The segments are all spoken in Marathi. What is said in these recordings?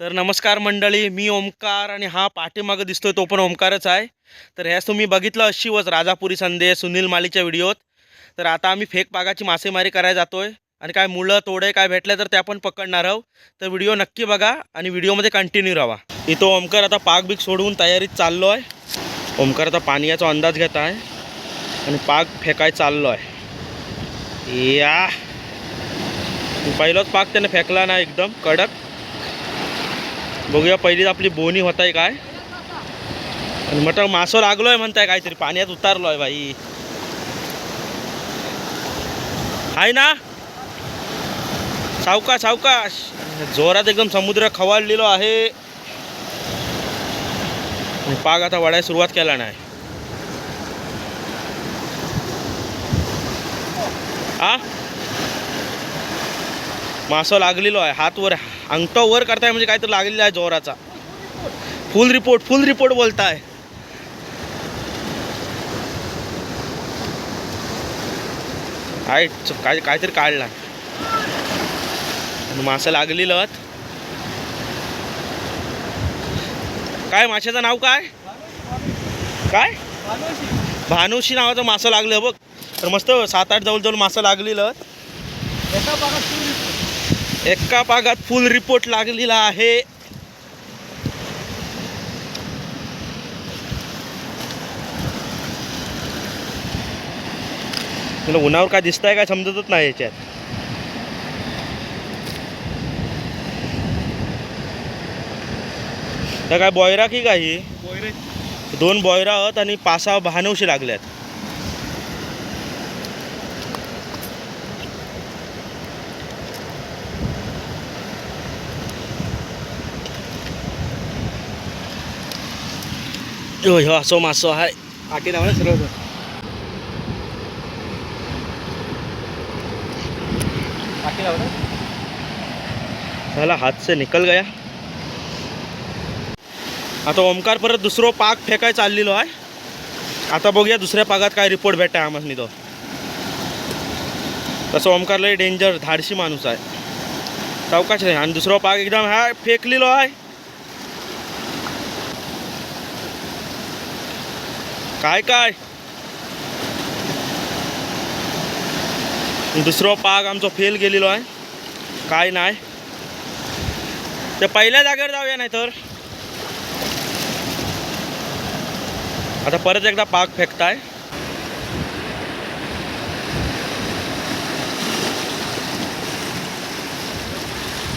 तर नमस्कार मंडळी मी ओमकार आणि हा पाठीमागं दिसतोय तो पण ओमकारच आहे. तर ह्याच तुम्ही बघितलं अशीवच राजापुरी संदेश सुनील मालीच्या व्हिडिओत. तर आता आम्ही फेक पागाची मासेमारी करायला जातोय. आणि काय मुलं तोडे काय भेटले तर ते आपण पकडणार आहोत. तर व्हिडिओ नक्की बघा आणि व्हिडिओमध्ये कंटिन्यू राहा. इथं ओमकार आता पाग बिग सोडवून तयारीत चाललो आहे ओमकार आता पाण्याचा अंदाज घेत आहे. आणि पाग फेकाय चाललो आहे या! पहिलाच पाक त्याने फेकला ना एकदम कडक. बघूया पहिलीच आपली बोनी होत आहे काय? आणि मासो मासं लागलोय म्हणताय काहीतरी पाण्यात उतारलोय भाई आहे ना? सावकाश सावकाश. जोरात एकदम समुद्र खवाळलेलो आहे. पाग आता वाढायला सुरुवात केला नाही. आ? मासो लागलेलो आहे हात वर अंगठा वर करताय म्हणजे काहीतरी लागलेला आहे जोराचा. फुल रिपोर्ट फुल रिपोर्ट बोलताय. काय काय काहीतरी काढला मासा लागली लत काय माशाचं नाव काय? काय? भानुशी नावाचं मासा लागलं बघ. तर मस्त सात आठ जवळ जवळ लागली लागलेलं एका पागात फुल रिपोर्ट लागलेला आहे. तुला उन्हावर काय दिसतंय काय समजतच नाही याच्यात. त्या काय बॉयरा की काही? दोन बॉयरा आहेत आणि पाच सहा भानवशी लागल्यात. ह्यो ह्यो असो मासो आहे आटी लावा सर्व आटी लावा झाला हात से निकल गया आता ओमकार परत दुसरं पाक फेकाय चाललेलो आहे. आता बघूया दुसऱ्या पागात काय रिपोर्ट भेटाय आम्हाला तो तसं ओमकार लय डेंजर धाडशी माणूस आहे. चौकाच आहे. आणि दुसरं पाक एकदम हा फेकलेलो आहे. काय काय? दुसरो पाग आमचं फेल गेलेलो आहे. काय नाही. ते पहिल्या जागेवर जाऊया नाही तर आता परत एकदा पाग फेकताय.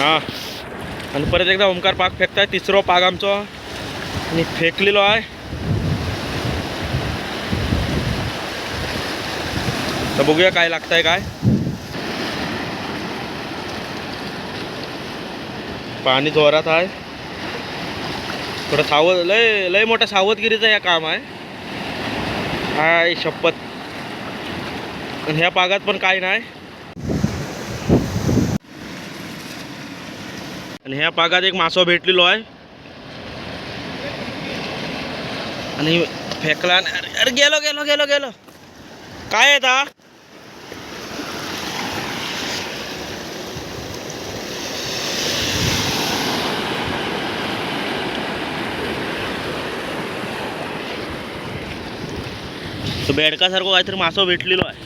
हां. आणि परत एकदा ओंकार पाग फेकताय. तिसरो पाग आमचो. आणि फेकलेलो आहे. तर बघूया काय लागतंय काय. पाणी जोरात आहे. थोडं सावध लय लय मोठा सावधगिरीचं या काम आहे. हाय शपथ. आणि ह्या पागात पण काय नाही. आणि ह्या पागात एक मासो भेटलेलो आहे. आणि फेकला अरे अरे गेलो गेलो गेलो गेलो. काय येता तो बेडकासारखं काहीतरी मासो भेटलेलो आहे.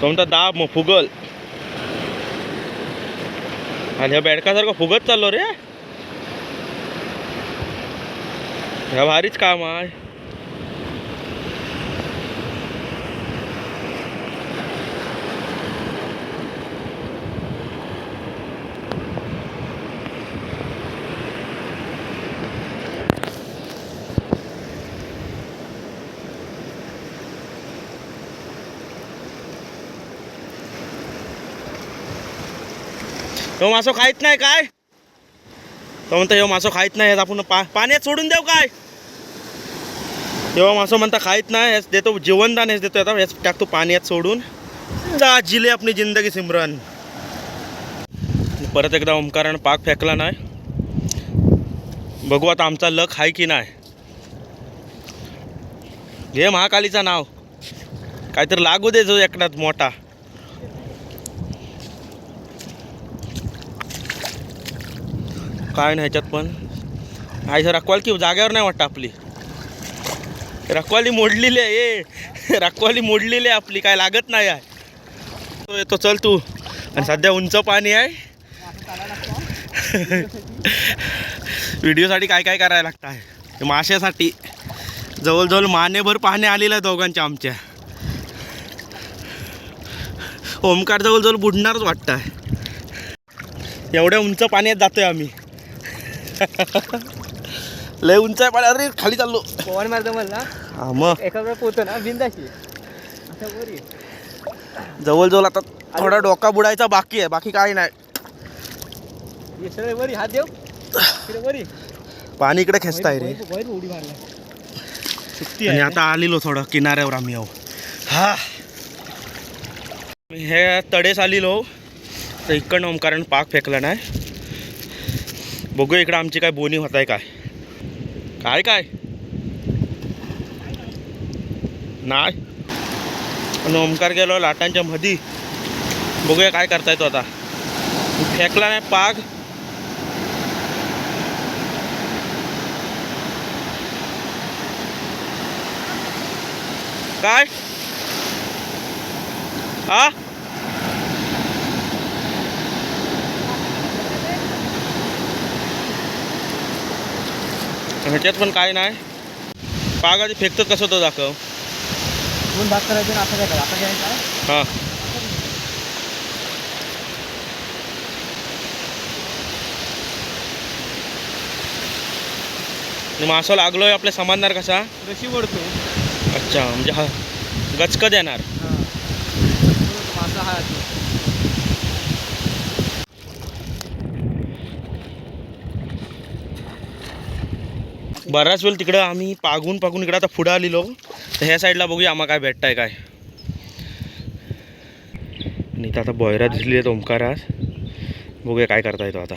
तो म्हणता दाब मग फुगल. आणि ह्या बेडकासारखं फुगत चाललो रे. ह्या भारीच काम आहे. तो मासो खायत नाही काय? तो म्हणता हे मासो खायत नाही आपण पा पाण्यात सोडून देऊ काय? तेव्हा मासो म्हणता खायत नाही हेच देतो जीवनदान हेच देतो आता ह्याच टाकतो पाण्यात सोडून. जा जिले आपली जिंदगी सिमरन. परत एकदा ओंकारण पाक फेकला नाही. बघू आता आमचा लक आहे की नाही. घे महाकालीचा नाव. काहीतरी लागू दे जो एकटात मोठा. काय नाही ह्याच्यात पण. आई रखवाली की जागेवर नाही वाटतं आपली. रखवाली मोडलेली आहे ए. रखवाली मोडलेली आहे आपली काय लागत नाही आहे. तो येतो चल तू. आणि सध्या उंच पाणी आहे. व्हिडिओसाठी काय काय करायला लागतं आहे माशासाठी. जवळजवळ मानेभर पाहणे आलेलं आहे दोघांच्या आमच्या. ओमकार जवळजवळ बुडणारच वाटतं आहे एवढ्या उंच पाण्यात जातोय आम्ही. लय उंच आहे पाणी अरे खाली चाललो. पवन मारतो मला हा मग. एका वेळा पोहतो ना बिंदाशी वर ये. जवळजवळ आता थोडा डोका बुडायचा बाकी आहे बाकी काही नाही. ये सरळ वर ये, हात देव. इकडे वर ये. पाणी इकडे खेचताय रे. बाहेर- बाहेर उडी मारला सुट्टी आणि आहे. आता आलेलो थोडं किनाऱ्यावर आम्ही आहो. हा. हे तडेस आलेलो. तर इकडनं ओमकारानं पाक फेकला नाही. बघू इकडं आमची काय बोनी होत आहे काय. काय काय? नाही. ओमकार गेलो लाटांच्या मधी. बघूया काय करता येतो आता. फेकला नाही पाग. काय? हा ह्याच्यात पण काय नाही. पाग आधी फेकतात कसं तो दाखव. दोन भाग करायचे असं काय आता काय हा. मासा लागलोय आपल्या समानणार कसा? रशी ओढतो. अच्छा म्हणजे हा गचक देणार. हां. मासा हा बराच वेळ तिकडं आम्ही पागून पागून इकडं आता पुढं आलेलो. तर ह्या साईडला बघूया आम्हाला काय भेटताय काय. आणि इथं आता बॉयरा दिसली आहेत ओंकारास बघूया काय करता येतो आता.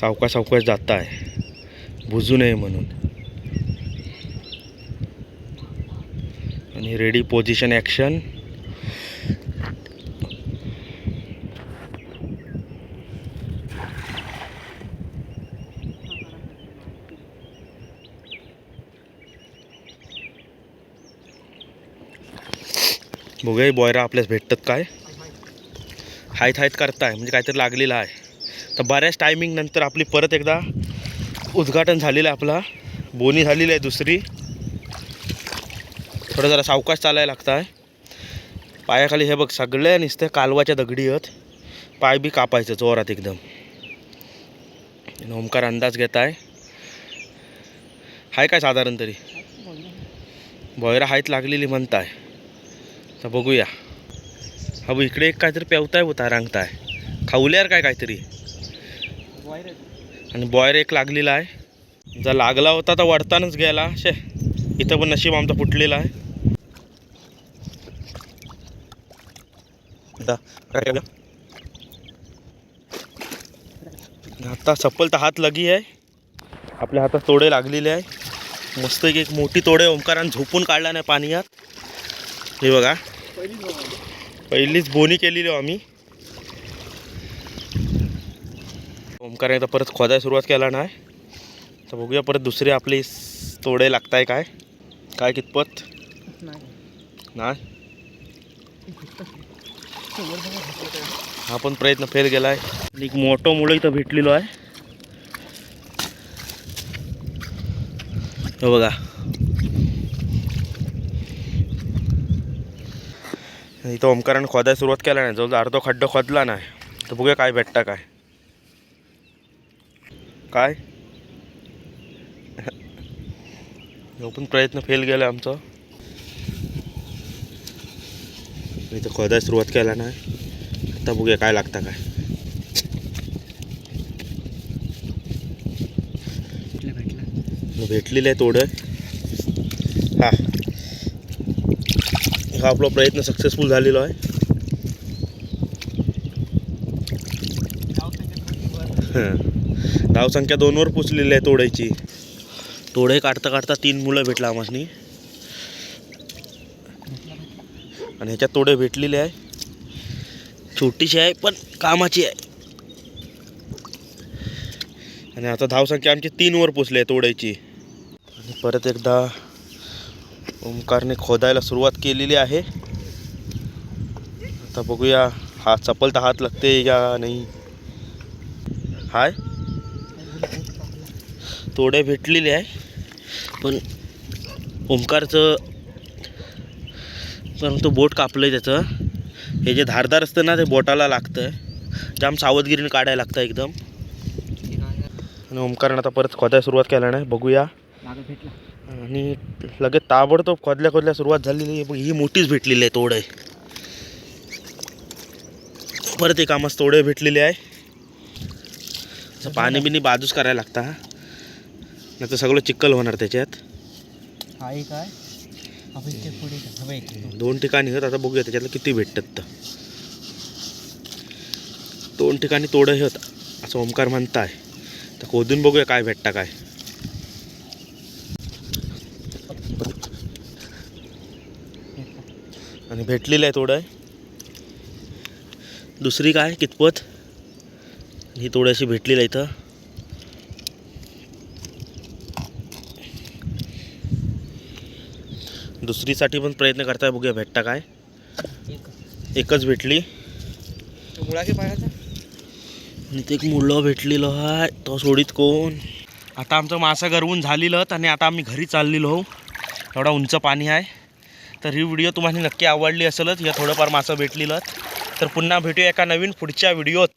सावकाश सावकाश जात आहे बुजू नये म्हणून. आणि रेडी पोझिशन ॲक्शन बघूया बॉयरा आपल्यास भेटतात काय. हायत हायत करताय म्हणजे काहीतरी लागलेलं आहे. तर बऱ्याच टायमिंगनंतर आपली परत एकदा उद्घाटन झालेलं आहे आपला. बोनी झालेली आहे दुसरी. थोडं जरा सावकाश चालायला लागतं आहे पायाखाली हे बघ सगळ्या निसत्या कालवाच्या दगडी आहेत. पाय बी कापायचं जोरात एकदम. ओमकार अंदाज घेत आहे हाय काय साधारण तरी? बॉयरा हायत लागलेली म्हणताय. तर बघूया. हा बघ इकडे एक काहीतरी पेवताय होता रांगताय. खाऊल्यावर काय काहीतरी? आणि बॉयर एक लागलेला आहे. जर लागला होता तर वडतानच गेला शे इथं पण नशीब आमचा फुटलेला आहे. आता चप्पल केलं? तर हात लगी आहे. आपल्या हातात तोडे लागलेले आहे. मस्त एक मोठी तोडे ओंकारानं झोपून काढला नाही पाण्यात हे बघा. पहिलीच बोनी केलेली हो आम्ही. ओमकाराने तर परत खोदायला सुरुवात केला नाही तर बघूया परत दुसरे आपले तोडे लागताय काय? काय कितपत? नाही. हा पण प्रयत्न फेल गेला आहे एक मोठं मुलं इथं भेटलेलो आहे. बघा. इथं ओमकारानं खोदायला सुरुवात केला नाही. जवळ अर्धा खड्डा खोदला नाही. तर बघूया काय भेटता काय. काय? पण प्रयत्न फेल गेला आमचा. इथं खोदायला सुरुवात केला नाही. आता बघूया काय लागतं काय. भेटला भेटला. भेटलेलं आहे तोडं हा हा आपला प्रयत्न सक्सेसफुल झालेला आहे. धावसंख्या दोनवर पोचलेली आहे तोडायची. तोडे काढता काढता तीन मुलं भेटला आम्हासनी. आणि ह्याच्यात तोडे भेटलेले आहे. छोटीशी आहे पण कामाची आहे. आणि आता धावसंख्या आमची तीनवर पोचली आहे तोडायची. आणि परत एकदा ओंकारने खोदायला सुरुवात केलेली आहे. आता बघूया हा चपलता हात लागते या नाही. हाय. तोडे भेटलेले आहे. पण ओंकारचं परंतु बोट कापलं आहे त्याचं. हे जे धारदार असतं ना ते बोटाला लागतं जाम सावधगिरीने काढायला लागतं एकदम. आणि ओंकारनं आता परत खोदायला सुरुवात केला नाही. बघूया. आणि लगेच ताबडतोब खोदल्या खोदल्या सुरुवात झालेली आहे. ही मोठीच भेटलेली आहे तोडे परत एक आम्हाला तोडे भेटलेले आहे. असं पाणी बिनी बाजूच करायला लागता नाही तर सगळं चिक्कल होणार त्याच्यात. हा आहे इथे दोन ठिकाणी आहेत आता बघूया त्याच्यातलं किती भेटतात तर. दोन ठिकाणी तोडं होत असं ओंकार म्हणताय. तर खोदून बघूया काय भेटता काय. आणि भेटलेलं आहे थोडं दुसरी काय? कितपत? ही थोडीशी भेटलेलं आहे इथं. दुसरीसाठी पण प्रयत्न करताय बघूया भेटता काय. एकच भेटली. आणि ते एक मुलं भेटलेलो आहे. तो सोडीत कोण? आता आमचं मासा गरवून झालेलं आणि आता आम्ही घरी चाललेलो हो एवढा उंच पाणी आहे. तर ही व्हिडिओ तुम्हाला नक्की आवडली असेलच या थोडंफार मासं भेटलेलं तर पुन्हा भेटूया एका नवीन पुढच्या व्हिडिओत.